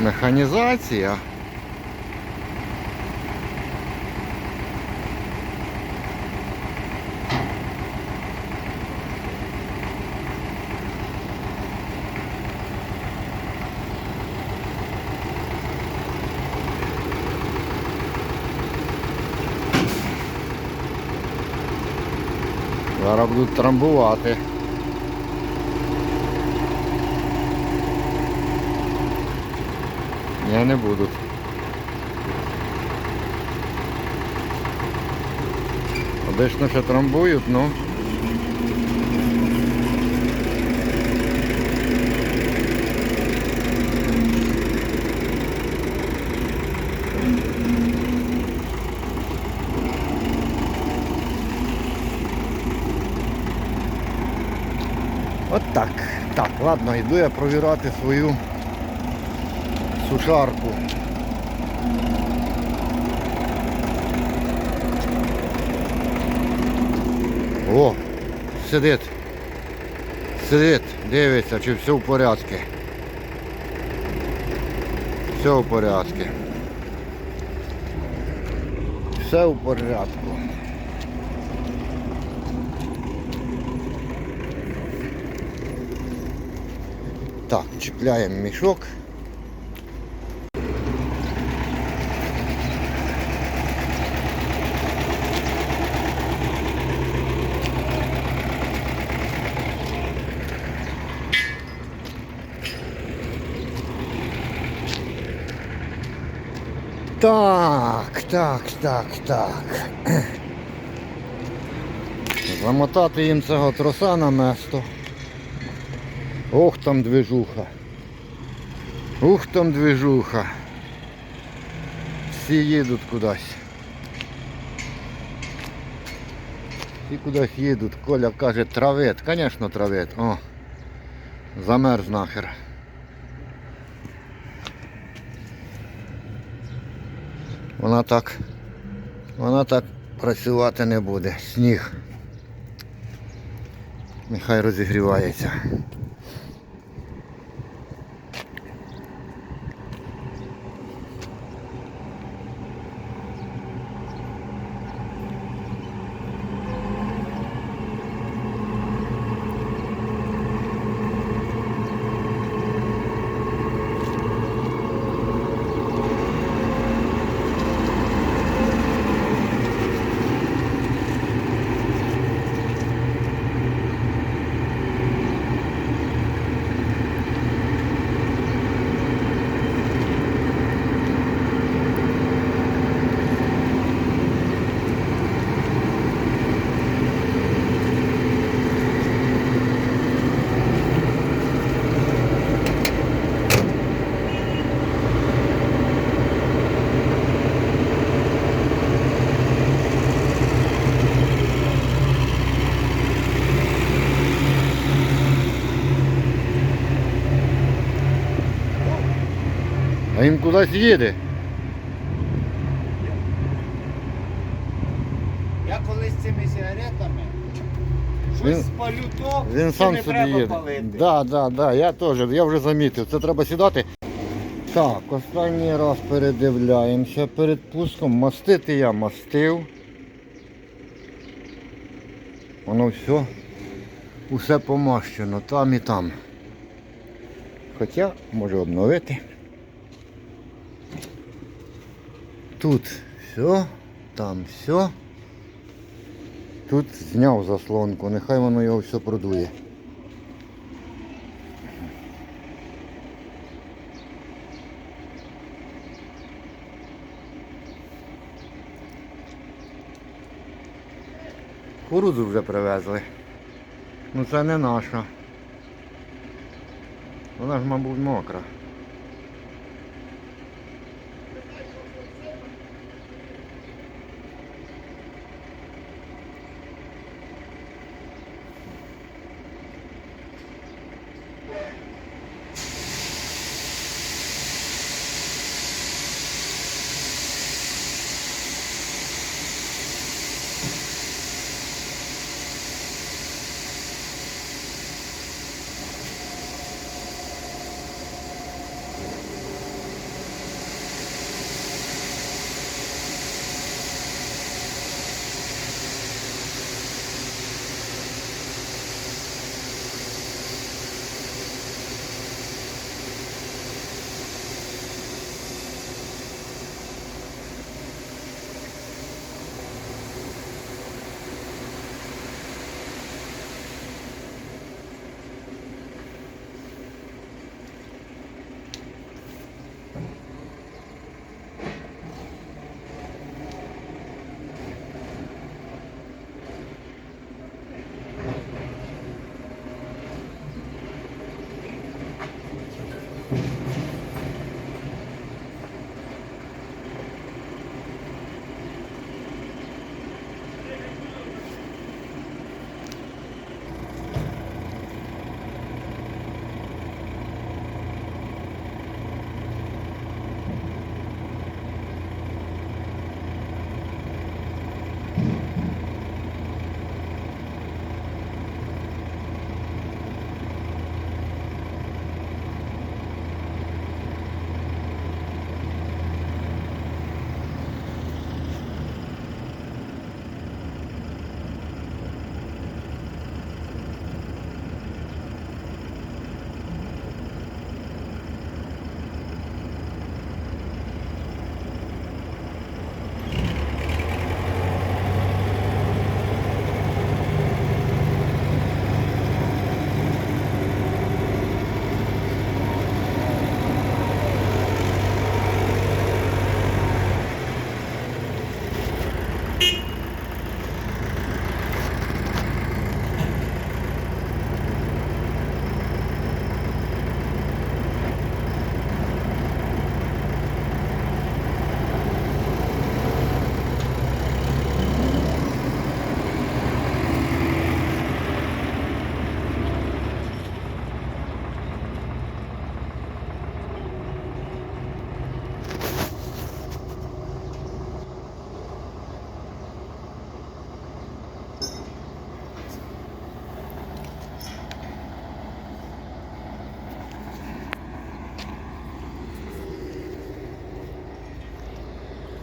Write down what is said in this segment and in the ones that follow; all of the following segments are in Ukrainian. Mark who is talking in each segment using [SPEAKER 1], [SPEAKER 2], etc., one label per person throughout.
[SPEAKER 1] Механізація. Зараз будуть трамбувати. Ні, не будуть. Обично ще трамбують, ну. Так. Так, ладно, йду я провірати свою сушарку. О, сидить. Сидить, дивиться, чи все в порядку. Все в порядку. Все в порядку. Так, чіпляємо мішок. Так, так, так. Замотати їм цього троса на место. Ох там движуха. Ух там движуха. Всі їдуть кудись. Всі кудись їдуть. Коля каже травит. Звісно травит. О. Замерз нахер. Вона так. Вона так працювати не буде. Сніг. Нехай розігрівається. А він кудись їде.
[SPEAKER 2] Я колись цими сигаретами щось
[SPEAKER 1] Він-
[SPEAKER 2] спалю то,
[SPEAKER 1] Він
[SPEAKER 2] що
[SPEAKER 1] сам
[SPEAKER 2] не
[SPEAKER 1] собі
[SPEAKER 2] треба
[SPEAKER 1] їде.
[SPEAKER 2] палити.
[SPEAKER 1] Да, да, да, я теж, я вже замітив. Це треба сідати. Так, останній раз передивляємося перед пуском. Мастити я мастив. Воно все, усе помащено там і там. Хоча можу обновити. Тут все, там все. Тут зняв заслонку, нехай воно його все продує. Курудзу вже привезли. Ну це не наша. Вона ж, мабуть, мокра.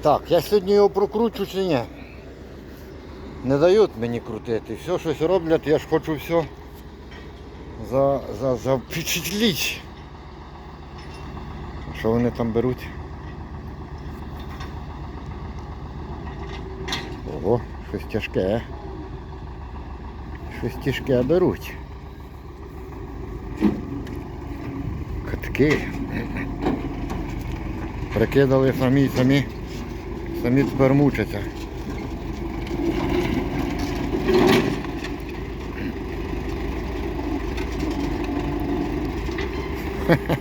[SPEAKER 1] Так, я сьогодні його прокручу чи ні? Не дають мені крутити. Все щось роблять, я ж хочу все за, за, запечатліть. Що вони там беруть? Ого, щось тяжке. Щось тяжке беруть. Катки. Прикидали самі, самі, самі тепер мучаться. Ой.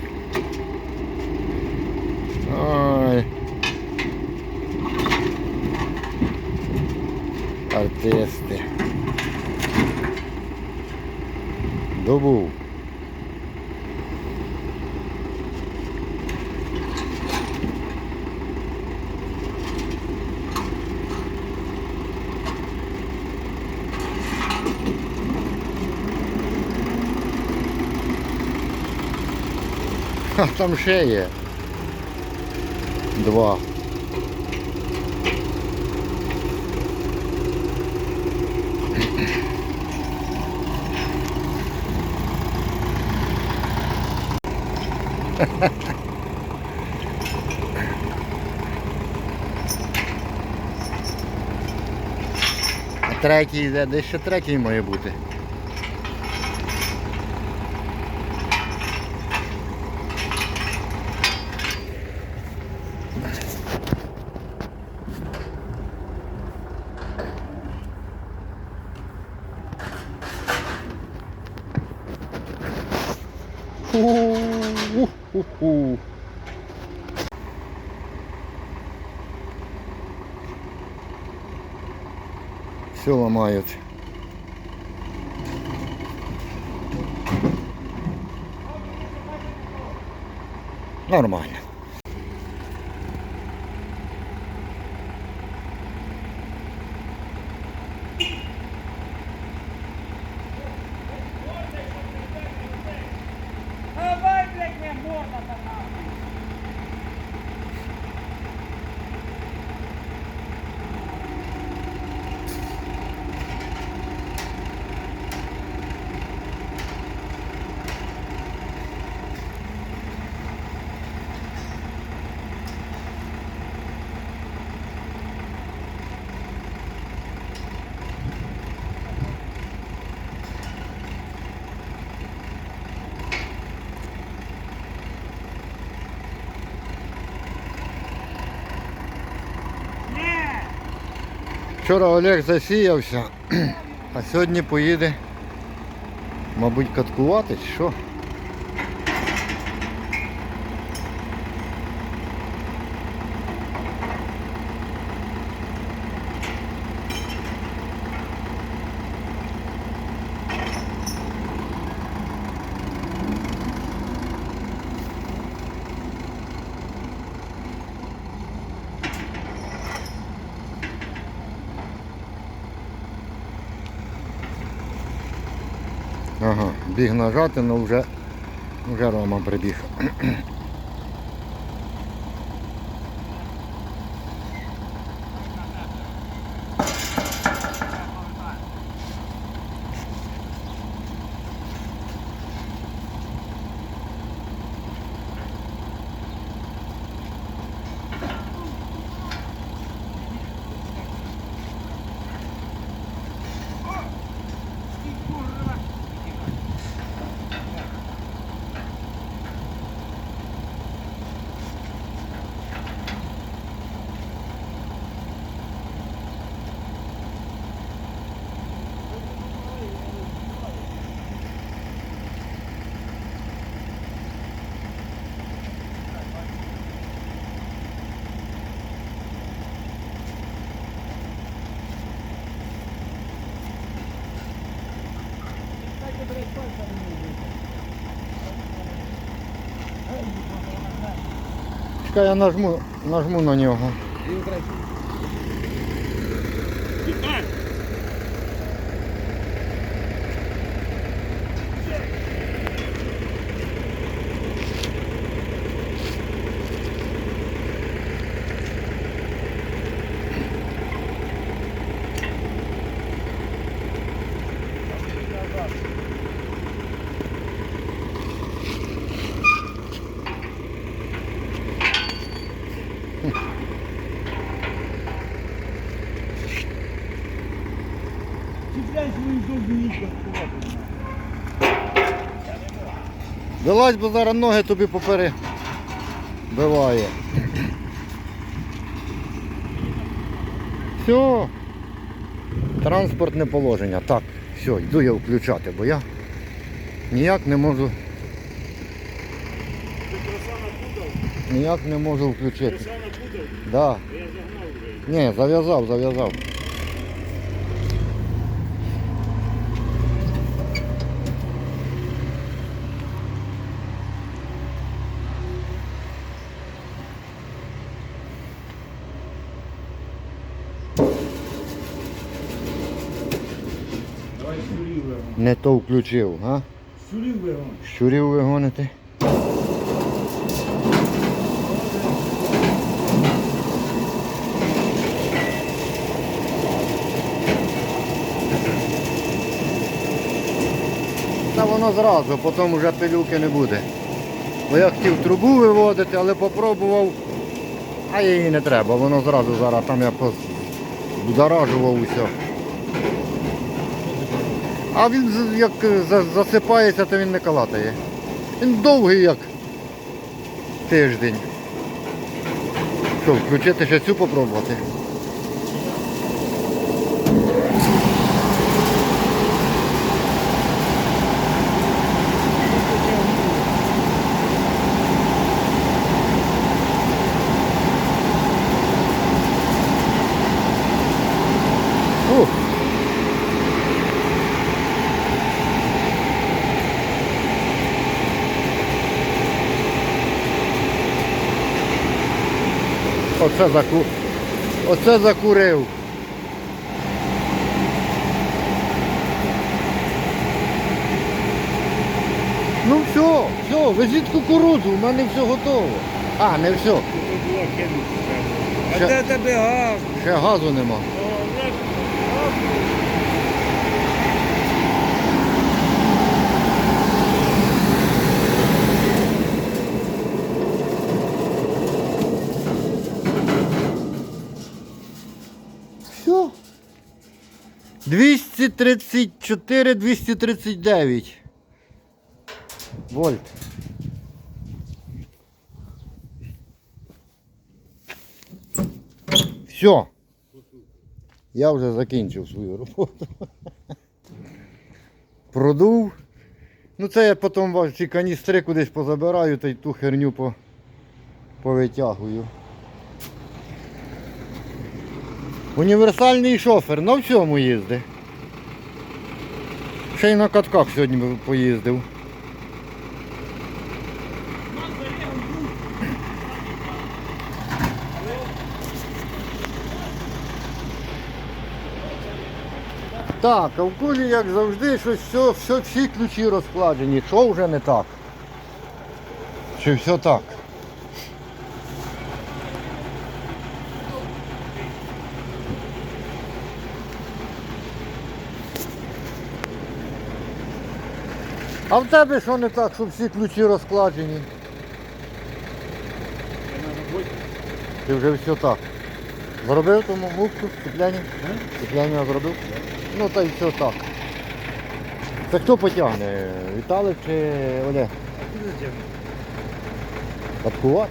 [SPEAKER 1] Ха, там ще є. Два. А третій йде, десь ще третій має бути. Ху-ху-ху. Все ламають. Нормально. Вчора Олег засіявся, а сьогодні поїде, мабуть, каткувати чи що. Біг нажати, але вже, вже Рома прибіг. Чекай, я нажму, нажму на нього. Вилазь, бо зараз ноги тобі попери. Биває. Все. Транспортне положення. Так, все, йду я включати, бо я ніяк не можу. Ніяк не можу включити. Да. Ні, зав'язав, зав'язав.
[SPEAKER 2] Давай щурів вигон.
[SPEAKER 1] Не то включив, а?
[SPEAKER 2] Щурів вигон.
[SPEAKER 1] Щурів ви гоните. Та воно зразу, потім вже пилюки не буде. Бо я хотів трубу виводити, але попробував, а її не треба, воно зразу зараз там я заражував усе. А він як е, засипається, то він не калатає. Він довгий як тиждень. Що, включити ще цю попробувати? Ух. Оце заку... Оце закурив. Ну все, все, везіть кукурудзу, у мене все готово. А, не все.
[SPEAKER 2] А де тебе газ?
[SPEAKER 1] Ще газу нема. Все. 234, 239 вольт. Все. Я вже закінчив свою роботу. Продув. Ну це я потім ці каністри кудись позабираю та й ту херню по, повитягую. Універсальний шофер на всьому їздить. Ще й на катках сьогодні поїздив. Так, а в кулі, як завжди, щось все, все, всі ключі розкладені. Що вже не так? Чи все так? А в тебе що не так, щоб всі ключі розкладені? Ти вже все так. Зробив тому муфту, цепляння? Цепляння зробив? Ну та й все так. Це хто потягне? Віталик чи Олег? Каткувати?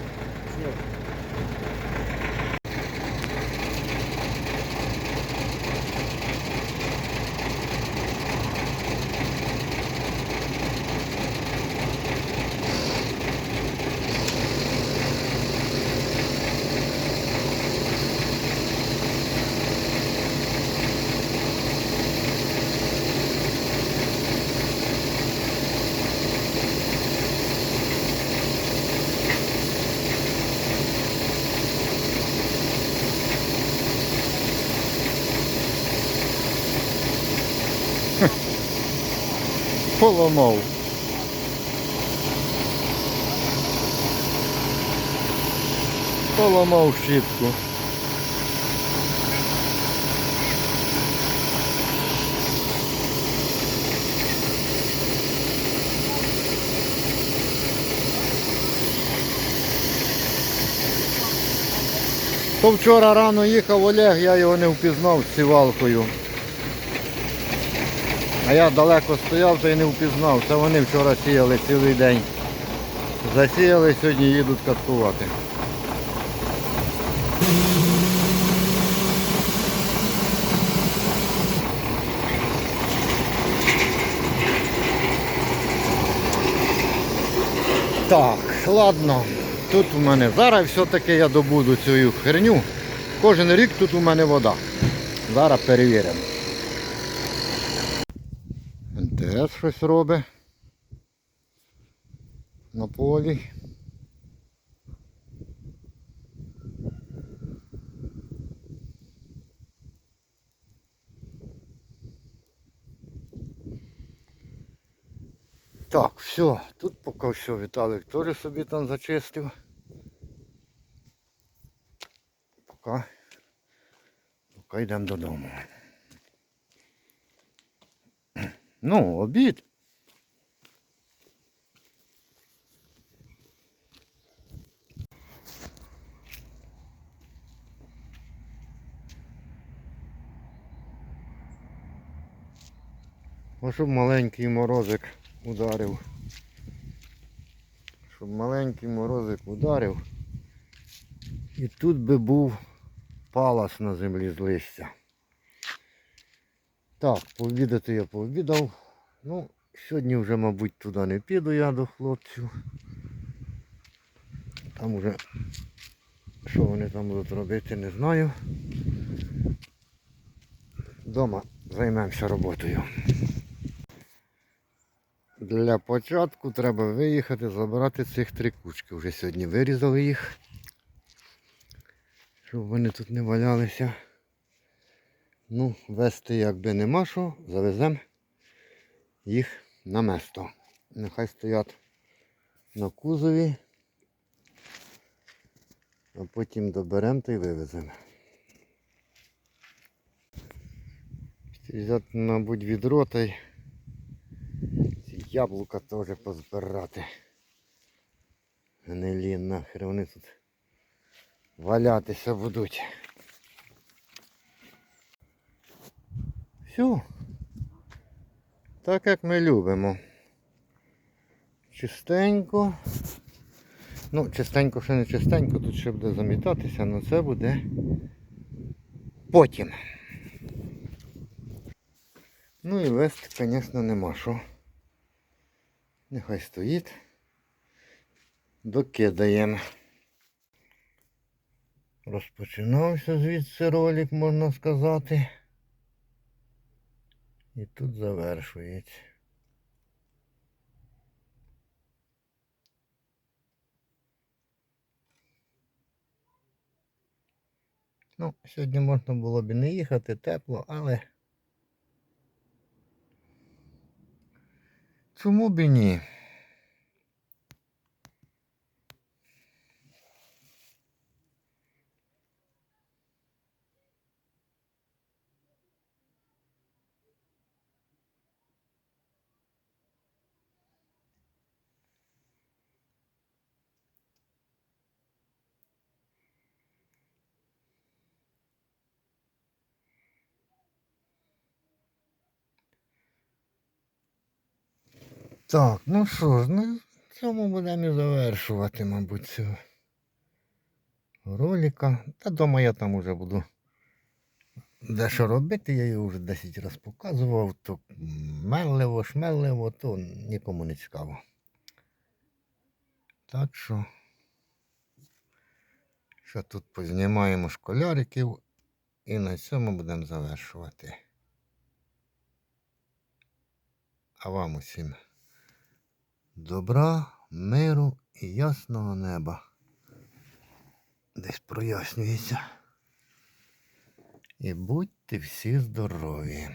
[SPEAKER 1] Поламав. Поламав щітку. То вчора рано їхав Олег, я його не впізнав з сівалкою. А я далеко стояв, то й не впізнав. Це вони вчора сіяли цілий день. Засіяли, сьогодні їдуть каткувати. Так, ладно. Тут у мене зараз все-таки я добуду цю херню. Кожен рік тут у мене вода. Зараз перевіримо. НТС щось робить на полі. Так, все, тут поки все, Віталик теж собі там зачистив. Поки, поки йдемо додому. Ну, обід. Ось щоб маленький морозик ударив. Щоб маленький морозик ударив. І тут би був палас на землі з листя. Так, пообідати я пообідав. Ну, сьогодні вже, мабуть, туди не піду я до хлопців. Там вже що вони там будуть робити, не знаю. Дома займемося роботою. Для початку треба виїхати, забрати цих три кучки. Вже сьогодні вирізали їх, щоб вони тут не валялися. Ну, вести якби нема що, завеземо їх на место. Нехай стоять на кузові, а потім доберемо та й вивеземо. Взяти, мабуть, відро та й яблука теж позбирати. Гнилі нахер вони тут валятися будуть. Все. Так як ми любимо. Чистенько. Ну, чистенько ще не чистенько, тут ще буде замітатися, але це буде потім. Ну і вести, звісно, нема що. Нехай стоїть. Докидаємо. Розпочинався звідси ролик, можна сказати. І тут завершується. Ну, сьогодні можна було б і не їхати, тепло, але чому б і ні? Так, ну що ж, в цьому будемо і завершувати, мабуть, цього ролика. Та дома я там уже буду дещо робити, я його вже 10 разів показував, то мелливо, шмелливо, то нікому не цікаво. Так що, що тут познімаємо школяриків і на цьому будемо завершувати. А вам усім добра, миру і ясного неба. Десь прояснюється. І будьте всі здорові.